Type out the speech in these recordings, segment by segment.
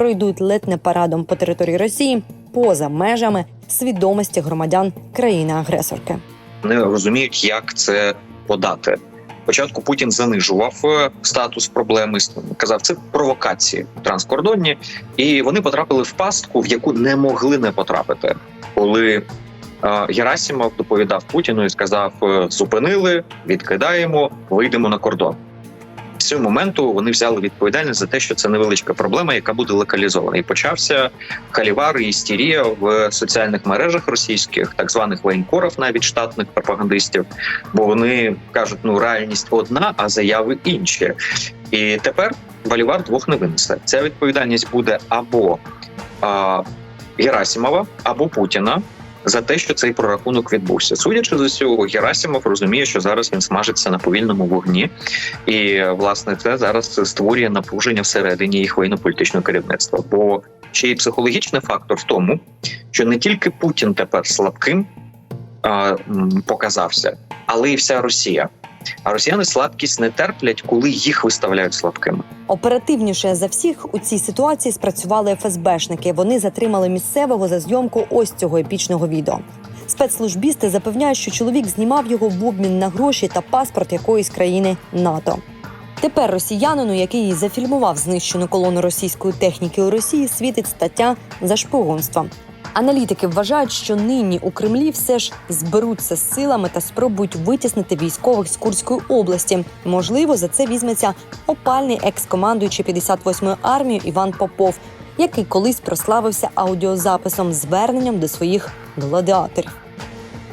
пройдуть ледь не парадом по території Росії поза межами свідомості громадян країни-агресорки. не розуміють, як це подати. Спочатку Путін занижував е, статус проблеми, казав, це провокації транскордонні, і вони потрапили в пастку, в яку не могли не потрапити. Коли е, Герасимов доповідав Путіну і сказав: е, зупинили, відкидаємо, вийдемо на кордон. Цього моменту вони взяли відповідальність за те, що це невеличка проблема, яка буде локалізована. І почався халівар і істерія в соціальних мережах російських, так званих воєнкорів, навіть штатних пропагандистів. Бо вони кажуть, ну реальність одна, а заяви інші. І тепер Валівар двох не винесе. Ця відповідальність буде або а, Герасимова, або Путіна. За те, що цей прорахунок відбувся, судячи з усього, Герасимов розуміє, що зараз він смажиться на повільному вогні, і власне це зараз створює напруження всередині їх воєнно-політичного керівництва. Бо ще й психологічний фактор в тому, що не тільки Путін тепер слабким показався, але й вся Росія. А росіяни слабкість не терплять, коли їх виставляють слабкими. Оперативніше за всіх у цій ситуації спрацювали ФСБшники. Вони затримали місцевого за зйомку ось цього епічного відео. Спецслужбісти запевняють, що чоловік знімав його в обмін на гроші та паспорт якоїсь країни НАТО. Тепер росіянину, який зафільмував знищену колону російської техніки у Росії, світить стаття за шпигунство. Аналітики вважають, що нині у Кремлі все ж зберуться з силами та спробують витіснити військових з Курської області. Можливо, за це візьметься опальний екс-командуючий 58-ї армії Іван Попов, який колись прославився аудіозаписом зверненням до своїх гладіаторів.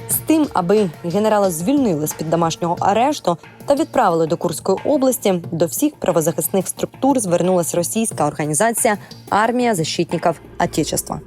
З тим, аби генерала звільнили з під домашнього арешту та відправили до Курської області, до всіх правозахисних структур звернулася російська організація Армія защитників Отечества.